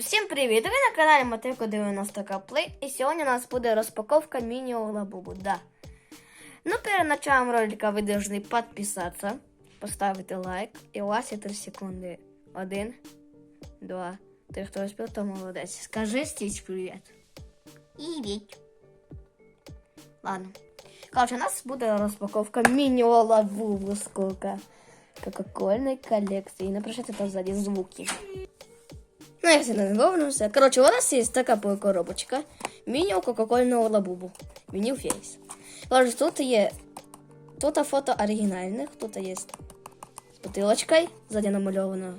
Всім привіт! Ви на каналі Мотико 90 Плей. І сьогодні у нас буде розпаковка міні Лабубу. Да. Ну, перед началом ролика ви должны підписатися, поставити лайк. І у вас є 3 секунди. Один, два, три. Хто успів, то молодець. Скажи Стіч привіт. Привіт. Ладно. Короче, у нас буде розпаковка міні Лабубу з кока. Кока-кольної колекції. Напишите там сзади звуки. Ну, я все наготовился. Короче, у нас есть такая коробочка. Меню кока-кольного лабубу. Меню фейс. Короче, тут є тут фото оригінальних, тут є з бутилочкою, сзади намальовано.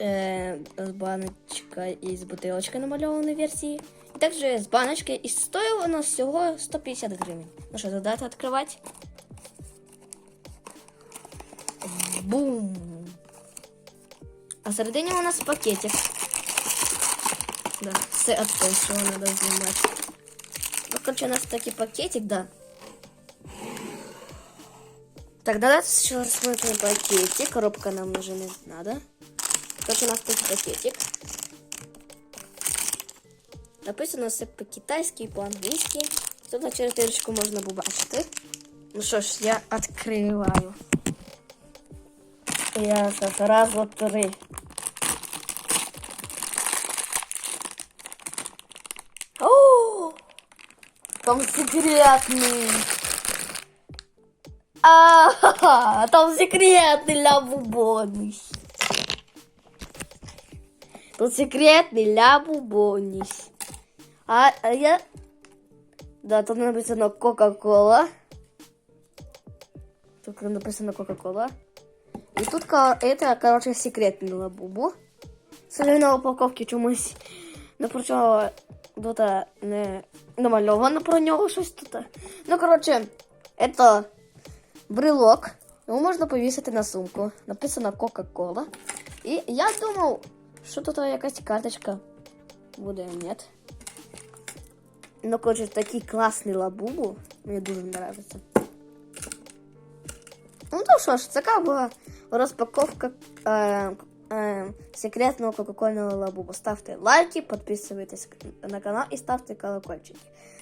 Е, з баночкою і з бутилочкою намальованої версії. І також з баночкою. І стоїло воно всього 150 гривень. Ну що, задати відкривати? Бум! А всередині у нас пакетик. Да, все отстой, що надо знімати. Ну, короче, у нас такий пакетик, да. Так, давайте еще рассмотрим пакетик. Коробка нам уже не надо. Короче, у нас такий пакетик. Написано все по-китайськи і по-англійськи. Тут на чертирочку можна побачити. Ну що ж, я відкриваю. Я зараз раз, два, три. Там секретный. А, там секретный лабубониш. Тут секретный лабубониш. А, а я... Да, тут написано Кока-Кола. Тут написано Кока-Кола. І тут это, короче, секретний лабубу. Судя на упаковці чомусь не про чого тут не намальовано про нього щось тут. Ну, короче, это брелок. Його можна повісити на сумку. Написано Кока-Кола. І я думав, що тут якась карточка буде, ні. Ну, короче, такий класний лабубу. Мені дуже подобається. Ну то що ж, така була розпаковка е, е, секретного кока-кольного лабубу. Ставте лайки, підписуйтесь на канал і ставте колокольчики.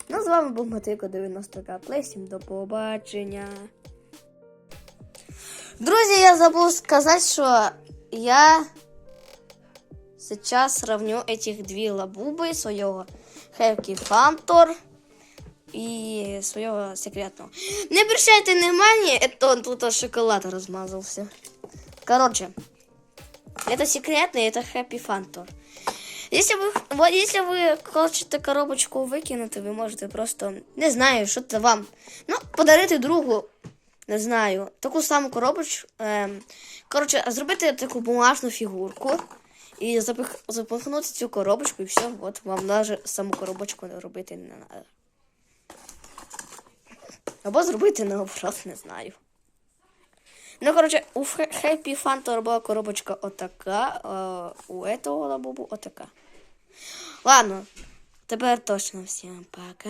Ну, з вами був Матико 90 Плей. Всім до побачення. Друзі, я забув сказати, що я сейчас сравню этих дві лабуби свого Happy Фантор и своего секретного. Не обращайте внимания, это он тут шоколад размазался. Короче, это секретный, это Happy Фантор. Если вы, вот если вы хочете коробочку викинути, ви можете просто, не знаю, що це вам. Ну, подарити другу, не знаю, таку саму коробочку. Ем, коротше, зробити таку бумажну фігурку і запих, запихнути цю коробочку, і все, от вам навіть саму коробочку робити не треба. Або зробити наоборот, не знаю. Ну, коротше, у Happy Fun була коробочка отака, а у этого лабубу отака. Ладно, тепер точно всім пока.